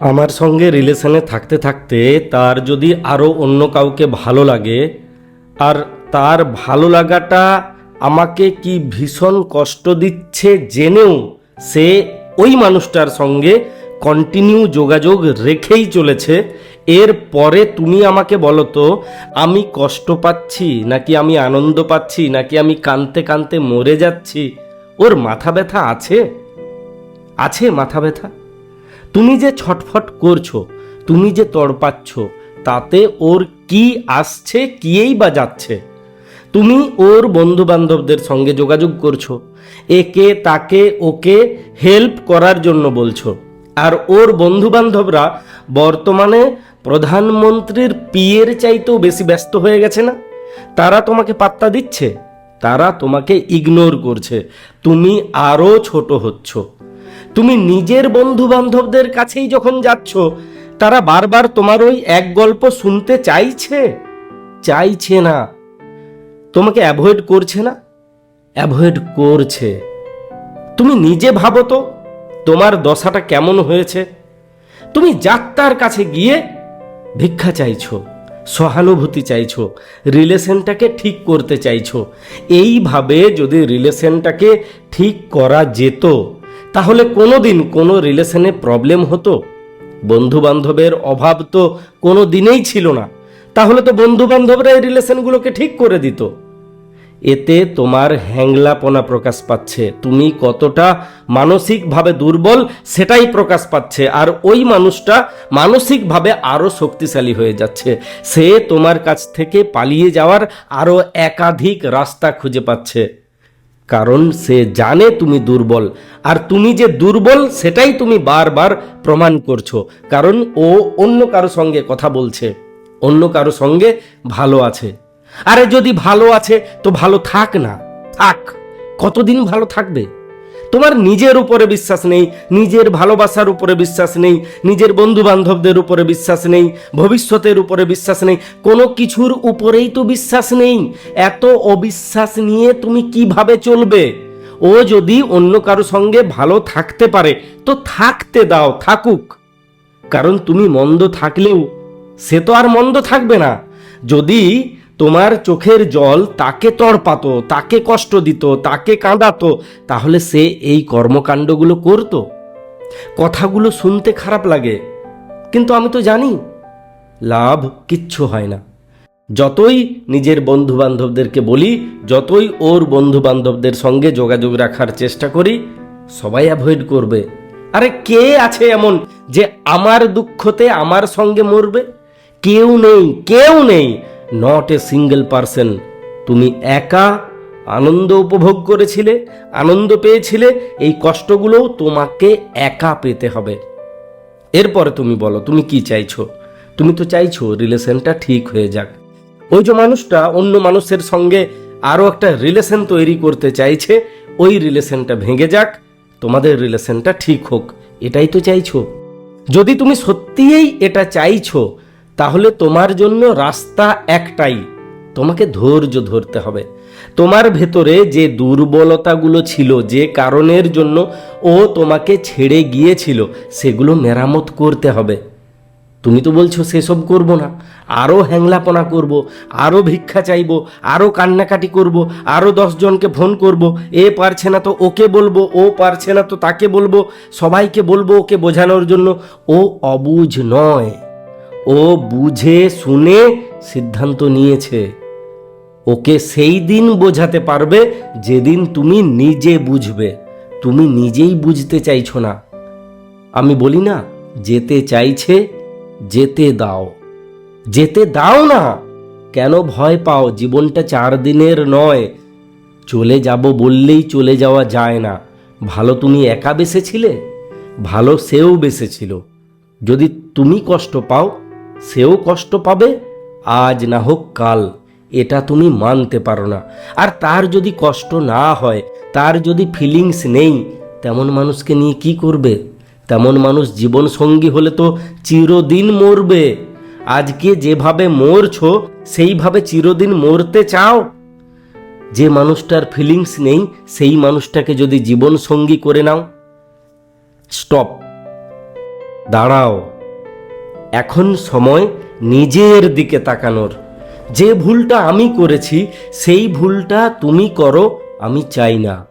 আমার সঙ্গে রিলেশনে থাকতে থাকতে তার যদি আরও অন্য কাউকে ভালো লাগে, আর তার ভালো লাগাটা আমাকে কি ভীষণ কষ্ট দিচ্ছে জেনেও সে ওই মানুষটার সঙ্গে কন্টিনিউ যোগাযোগ রেখেই চলেছে। এর পরে তুমি আমাকে বলো তো, আমি কষ্ট পাচ্ছি নাকি আমি আনন্দ পাচ্ছি নাকি আমি কানতে কানতে মরে যাচ্ছি? ওর মাথা ব্যথা আছে? আছে মাথা ব্যথা? তুমি যে ছটফট করছ, তুমি যে তড়পাচ্ছ তাতে ওর কি আসছে, কিয়েই বা যাচ্ছে? তুমি ওর বন্ধু বান্ধবদের সঙ্গে যোগাযোগ করছ, একে তাকে ওকে হেল্প করার জন্য বলছো, আর ওর বন্ধু বান্ধবরা বর্তমানে প্রধানমন্ত্রীর পিয়ের চাইতেও বেশি ব্যস্ত হয়ে গেছে না? তারা তোমাকে পাত্তা দিচ্ছে? তারা তোমাকে ইগনোর করছে। তুমি আরও ছোট হচ্ছ। তুমি নিজের বন্ধু বান্ধবদের কাছেই যখন যাচ্ছ, তারা বারবার তোমার ওই এক গল্প শুনতে চাইছে? চাইছে না। তোমাকে অ্যাভয়েড করছে না? অ্যাভয়েড করছে। তুমি নিজে ভাবো তো, তোমার দশাটা কেমন হয়েছে? তুমি যাত্রার কাছে গিয়ে ভিক্ষা চাইছো, সহানুভূতি চাইছো, রিলেশনটাকে ঠিক করতে চাইছো। এইভাবে যদি রিলেশনটাকে ঠিক করা যেত তাহলে কোনো দিন কোনো রিলেশনে প্রবলেম হতো? বন্ধু বান্ধবের অভাব তো কোনো দিনেই ছিল না। তাহলে তো বন্ধু বান্ধবরা এই রিলেশনগুলোকে ঠিক করে দিত। এতে তোমার হ্যাংলাপনা প্রকাশ পাচ্ছে। তুমি কতটা মানসিকভাবে দুর্বল, সেটাই প্রকাশ পাচ্ছে। আর ওই মানুষটা মানসিকভাবে আরও শক্তিশালী হয়ে যাচ্ছে। সে তোমার কাছ থেকে পালিয়ে যাওয়ার আরও একাধিক রাস্তা খুঁজে পাচ্ছে। কারণ সে জানে তুমি দুর্বল, আর তুমি যে দুর্বল সেটাই তুমি বারবার প্রমাণ করছ, কারণ ও অন্য কারও সঙ্গে কথা বলছে, অন্য কারও সঙ্গে ভালো আছে। আরে যদি ভালো আছে, তো ভালো থাক না, থাক। কতদিন ভালো থাকবে? তোমার নিজের উপরে বিশ্বাস নেই, নিজের ভালোবাসার উপরে বিশ্বাস নেই, নিজের বন্ধু বান্ধবদের উপরে বিশ্বাস নেই, ভবিষ্যতের উপরে বিশ্বাস নেই, কোনো কিছুর উপরেই তো বিশ্বাস নেই। এত অবিশ্বাস নিয়ে তুমি কীভাবে চলবে? ও যদি অন্য কারও সঙ্গে ভালো থাকতে পারে, তো থাকতে দাও, থাকুক। কারণ তুমি মন্দ থাকলেও সে তো আর মন্দ থাকবে না। যদি তোমার চোখের জল তাকে তড়পাতো, তাকে কষ্ট দিত, তাকে কাঁদাতো, তাহলে সে এই কর্মকাণ্ডগুলো করতো? কথাগুলো শুনতে খারাপ লাগে, কিন্তু আমি তো জানি, লাভ কিচ্ছু হয় না। যতই নিজের বন্ধু বান্ধবদেরকে বলি, যতই ওর বন্ধু বান্ধবদের সঙ্গে যোগাযোগ রাখার চেষ্টা করি, সবাই অ্যাভয়েড করবে। আরে কে আছে এমন যে আমার দুঃখতে আমার সঙ্গে মরবে? কেউ নেই কেউ নেই। নট এ সিঙ্গেল পারসন তুমি একা আনন্দ উপভোগ করেছিলে, আনন্দ পেয়েছিলে, এই কষ্টগুলোও তোমাকে একা পেতে হবে। এরপরে তুমি বলো, তুমি কি চাইছো? তুমি তো চাইছো রিলেশনটা ঠিক হয়ে যাক। ওই যে মানুষটা অন্য মানুষের সঙ্গে আরও একটা রিলেশন তৈরি করতে চাইছে, ওই রিলেশনটা ভেঙে যাক, তোমাদের রিলেশনটা ঠিক হোক, এটাই তো চাইছো। যদি তুমি সত্যিই এটা চাইছো তাহলে তোমার জন্য রাস্তা একটাই। তোমাকে ধৈর্য ধরতে হবে। তোমার ভেতরে যে দুর্বলতাগুলো ছিল, যে কারণের জন্য ও তোমাকে ছেড়ে গিয়েছিল, সেগুলো মেরামত করতে হবে। তুমি তো বলছো, সেসব করব না। আরও হ্যাংলাপনা করব আরও ভিক্ষা চাইব আরও কান্নাকাটি করব আরও দশজনকে ফোন করব। এ পারছে না তো ওকে বলব, ও পারছে না তো তাকে বলব, সবাইকে বলব ওকে বোঝানোর জন্য। ও অবুঝ নয়। ও বুঝে শুনে সিদ্ধান্ত নিয়েছে। ওকে সেই দিন বোঝাতে পারবে যেদিন তুমি নিজে বুঝবে। তুমি নিজেই বুঝতে চাইছো না। আমি বলি না, যেতে চাইছে, যেতে দাও। যেতে দাও না! কেন ভয় পাও? জীবনটা চার দিনের নয়। চলে যাব বললেই চলে যাওয়া যায় না। ভালো তুমি একা বেসেছিলে ভালো সেও বেসেছিল যদি তুমি কষ্ট পাও সেও কষ্ট পাবে, আজ না হোক কাল, এটা তুমি মানতে পারো না। আর তার যদি কষ্ট না হয়, তার যদি ফিলিংস নেই, তেমন মানুষকে নিয়ে কি করবে? তেমন মানুষ জীবন সঙ্গী হলে তো চিরদিন মরবে। আজকে যেভাবে মরছো, সেইভাবে চিরদিন মরতে চাও। যে মানুষটার ফিলিংস নেই, সেই মানুষটাকে যদি জীবন সঙ্গী করে নাও। স্টপ। দাঁড়াও। এখন সময় নিজের দিকে তাকানোর। যে ভুলটা আমি করেছি, সেই ভুলটা তুমি করো, আমি চাই না।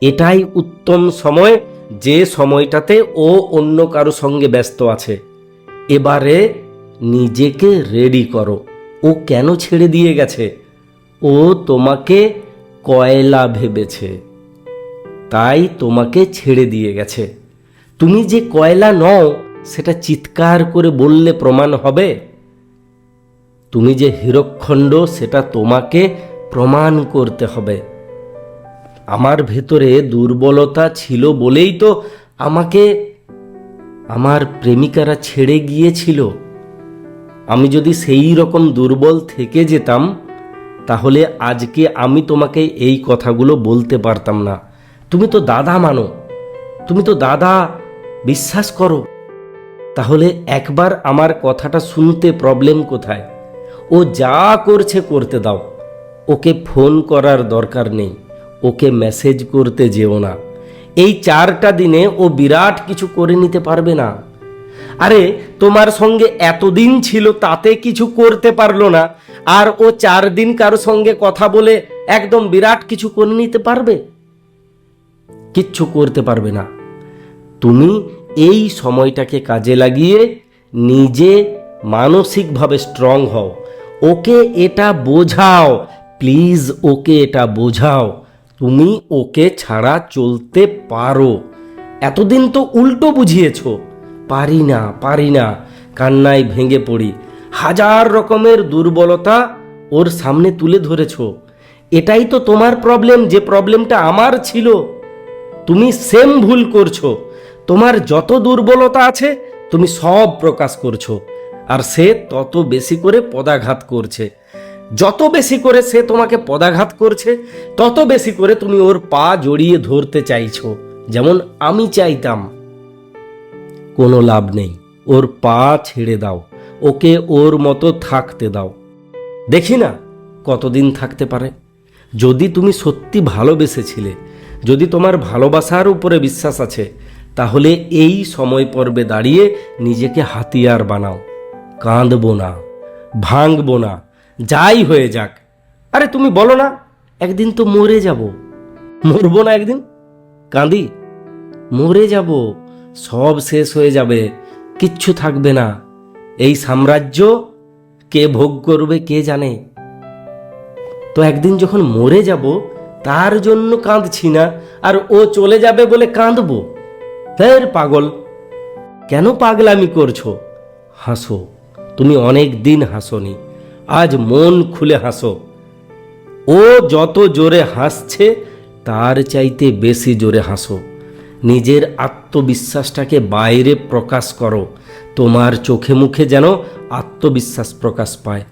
এটাই উত্তম সময়, যে সময়টাতে ও অন্য কারও সঙ্গে ব্যস্ত আছে। এবারে নিজেকে রেডি করো। ও কেন ছেড়ে দিয়ে গেছে? ও তোমাকে কয়লা ভেবেছে। তাই তোমাকে ছেড়ে দিয়ে গেছে। তুমি যে কয়লা নও সেটা চিৎকার করে বললে প্রমাণ হবে? তুমি যে হীরকখণ্ড, সেটা তোমাকে প্রমাণ করতে হবে। আমার ভেতরে দুর্বলতা ছিল বলেই তো আমাকে, আমার প্রেমিকারা ছেড়ে গিয়েছিল। আমি যদি সেই রকম দুর্বল থেকে যেতাম, তাহলে আজকে আমি তোমাকে এই কথাগুলো বলতে পারতাম না। তুমি তো দাদা মানো। তুমি তো দাদা, বিশ্বাস করো। তাহলে একবার আমার কথাটা শুনতে প্রবলেম কোথায়? ও যা করছে করতে দাও। ওকে ফোন করার দরকার নেই। ওকে মেসেজ করতে যেও না। এই চারটা দিনে ও বিরাট কিছু করে নিতে পারবে না। আরে, তোমার সঙ্গে এতদিন ছিল, তাতে কিছু করতে পারল না। আর ও চার দিন কারও সঙ্গে কথা বলে একদম বিরাট কিছু করে নিতে পারবে? কিচ্ছু করতে পারবে না। তুমি এই সময়টাকে কাজে লাগিয়ে নিজে মানসিকভাবে স্ট্রং হও। ওকে এটা বোঝাও। প্লিজ ওকে এটা বোঝাও। তুমি ওকে ছাড়া চলতে পারো। এতদিন তো উল্টো বুঝিয়েছো। পারি না পারি না। কান্নায় ভেঙে পড়ি। হাজার রকমের দুর্বলতা ওর সামনে তুলে ধরেছো। এটাই তো তোমার প্রবলেম যে প্রবলেমটা আমার ছিল। তুমি সেম ভুল করছ। তোমার যত দুর্বলতা আছে, তুমি সব প্রকাশ করছ। আর সে তত বেশি করে পদাঘাত করছে। যত বেশি করে সে তোমাকে পদাঘাত করছে, তত বেশি করে তুমি ওর পা জড়িয়ে ধরতে চাইছো। যেমন আমি চাইতাম। কোনো লাভ নেই। ওর পা ছেড়ে দাও। ওকে ওর মতো থাকতে দাও। দেখি না কতদিন থাকতে পারে। যদি তুমি সত্যি ভালোবেসেছিলে, যদি তোমার ভালোবাসার উপরে বিশ্বাস আছে তাহলে এই সময় পর্বে দাঁড়িয়ে নিজেকে হাতিয়ার বানাও। কাঁদবো না, ভাঙবো না, যাই হয়ে যাক। আরে তুমি বলো না, একদিন তো মরে যাব। মরবো না একদিন? কাঁদি। মরে যাব, সব শেষ হয়ে যাবে, কিচ্ছু থাকবে না। এই সাম্রাজ্য কে ভোগ করবে কে জানে? তো একদিন যখন মরে যাব, তার জন্য কাঁদছি না, আর ও চলে যাবে বলে কাঁদবো। ফের পাগল। কেন পাগলামি করছ? হাসো। তুমি অনেক দিন হাসোনি। আজ মন খুলে হাসো। ও যত জোরে হাসছে, তার চাইতে বেশি জোরে হাসো। নিজের আত্মবিশ্বাসটাকে বাইরে প্রকাশ করো। তোমার চোখে মুখে যেন আত্মবিশ্বাস প্রকাশ পায়।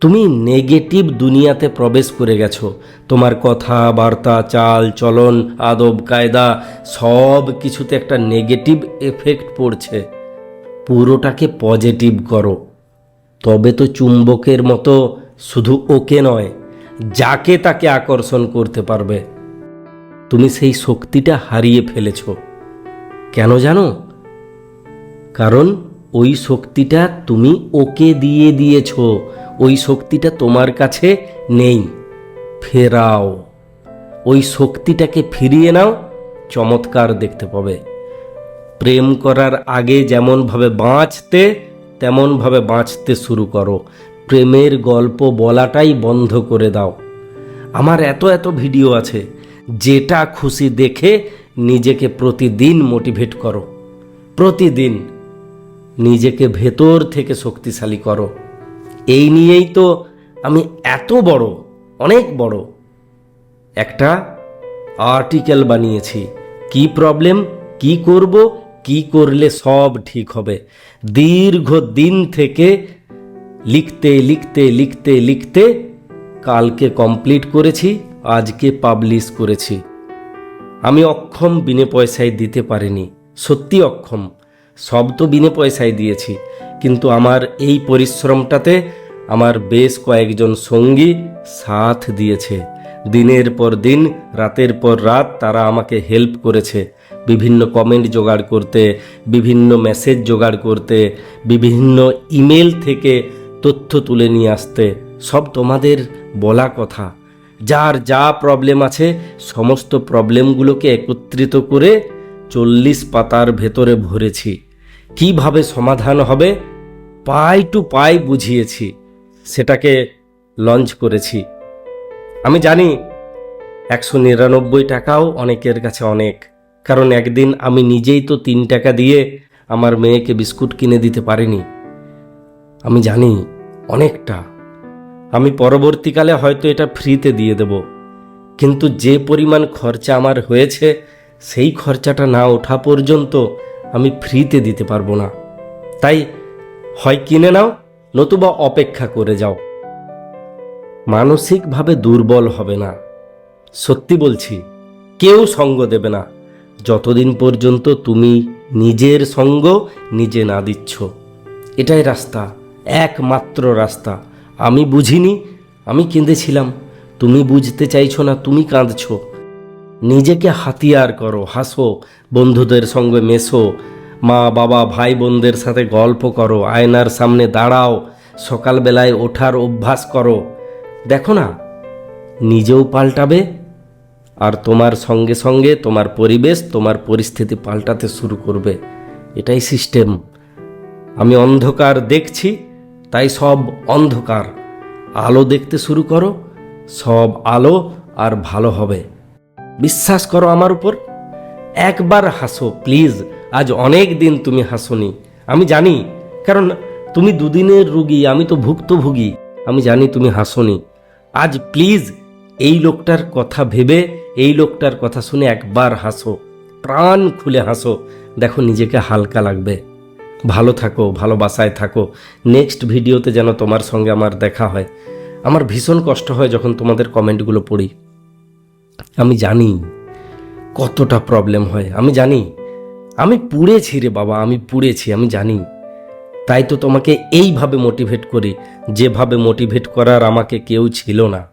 তুমি নেগেটিভ দুনিয়াতে প্রবেশ করে গেছো। তোমার কথাবার্তা চাল, চলন, আদব, কায়দা, সব কিছুতে একটা নেগেটিভ এফেক্ট পড়ছে। পুরোটাকে পজিটিভ করো। তবে তো চুম্বকের মতো শুধু ওকে নয়, যাকে তাকে আকর্ষণ করতে পারবে। তুমি সেই শক্তিটা হারিয়ে ফেলেছ। কেন জানো? কারণ ওই শক্তিটা তুমি ওকে দিয়ে দিয়েছ। ওই শক্তিটা তোমার কাছে নেই। ফেরাও। ওই শক্তিটাকে ফিরিয়ে নাও, চমৎকার দেখতে পাবে। প্রেম করার আগে যেমনভাবে বাঁচতে, তেমনভাবে বাঁচতে শুরু করো। প্রেমের গল্প বলাটাই বন্ধ করে দাও। আমার এত এত ভিডিও আছে, যেটা খুশি দেখে নিজেকে প্রতিদিন মোটিভেট করো। প্রতিদিন নিজেকে ভেতর থেকে শক্তিশালী করো। এই নিয়েই তো আমি এত বড়, অনেক বড়। একটা আর্টিকেল বানিয়েছি। কি প্রবলেম কি করব, কি করলে সব ঠিক হবে? দীর্ঘ দিন থেকে লিখতে লিখতে লিখতে লিখতে কালকে কমপ্লিট করেছি, আজকে পাবলিশ করেছি। আমি অক্ষম, বিনে পয়সায় দিতে পারিনি। সত্যি অক্ষম। সব তো বিনে পয়সায় দিয়েছি। কিন্তু আমার এই পরিশ্রমটাতে আমার বেশ কয়েকজন সঙ্গী সাথ দিয়েছে। দিনের পর দিন, রাতের পর রাত তারা আমাকে হেল্প করেছে। বিভিন্ন কমেন্ট জোগাড় করতে, বিভিন্ন মেসেজ জোগাড় করতে, বিভিন্ন ইমেল থেকে তথ্য তুলে নিয়ে আসতে। সব তোমাদের বলা কথা। যার যা প্রবলেম আছে, সমস্ত প্রবলেমগুলোকে একত্রিত করে চল্লিশ পাতার ভেতরে ভরেছি। কীভাবে সমাধান হবে? পাই টু পাই বুঝিয়েছি। সেটাকে লঞ্চ করেছি। আমি জানি একশো নিরানব্বই টাকাও অনেকের কাছে অনেক। কারণ একদিন আমি নিজেই তো তিন টাকা দিয়ে আমার মেয়েকে বিস্কুট কিনে দিতে পারিনি। আমি জানি অনেকটা। আমি পরবর্তীকালে হয়তো এটা ফ্রিতে দিয়ে দেব। কিন্তু যে পরিমাণ খরচা আমার হয়েছে, সেই খরচাটা না ওঠা পর্যন্ত আমি ফ্রিতে দিতে পারব না। তাই হয় কিনে নাও, নতুবা অপেক্ষা করে যাও। মানসিকভাবে দুর্বল হবে না। সত্যি বলছি, কেউ সঙ্গ দেবে না। যতদিন পর্যন্ত তুমি নিজের সঙ্গ নিজে না দিচ্ছ। এটাই রাস্তা, একমাত্র রাস্তা। আমি বুঝিনি, আমি কেঁদেছিলাম। তুমি বুঝতে চাইছো না, তুমি কাঁদছ। নিজেকে হাতিয়ার করো, হাসো বন্ধুদের সঙ্গে মেশো। মা, বাবা, ভাই বোনদের সাথে গল্প করো। আয়নার সামনে দাঁড়াও। সকালবেলায় ওঠার অভ্যাস করো। দেখো না, নিজেও পাল্টাবে আর তোমার সঙ্গে সঙ্গে তোমার পরিবেশ, তোমার পরিস্থিতি পাল্টাতে শুরু করবে। এটাই সিস্টেম। আমি অন্ধকার দেখছি, তাই সব অন্ধকার। আলো দেখতে শুরু করো, সব আলো আর ভালো হবে। বিশ্বাস করো আমার উপর। একবার হাসো, প্লিজ। আজ অনেক দিন তুমি হাসোনি। আমি জানি, কারণ তুমি দুদিনের রুগী, আমি তো ভুক্তভোগী। আমি জানি তুমি হাসোনি। আজ প্লিজ, এই লোকটার কথা ভেবে, এই লোকটার কথা শুনে একবার হাসো। প্রাণ খুলে হাসো। দেখো, নিজেকে হালকা লাগবে। ভালো থাকো, ভালোবাসায় থাকো। নেক্সট ভিডিওতে যেন তোমার সঙ্গে আমার দেখা হয়। আমার ভীষণ কষ্ট হয় যখন তোমাদের কমেন্টগুলো পড়ি। আমি জানি। কতটা প্রবলেম হয়। আমি জানি। আমি পুড়েছি রে বাবা, আমি পুড়েছি, আমি জানি। তাই তো তোমাকে এইভাবে মোটিভেট করি, যেভাবে মোটিভেট করার আমাকে কেউ ছিল না।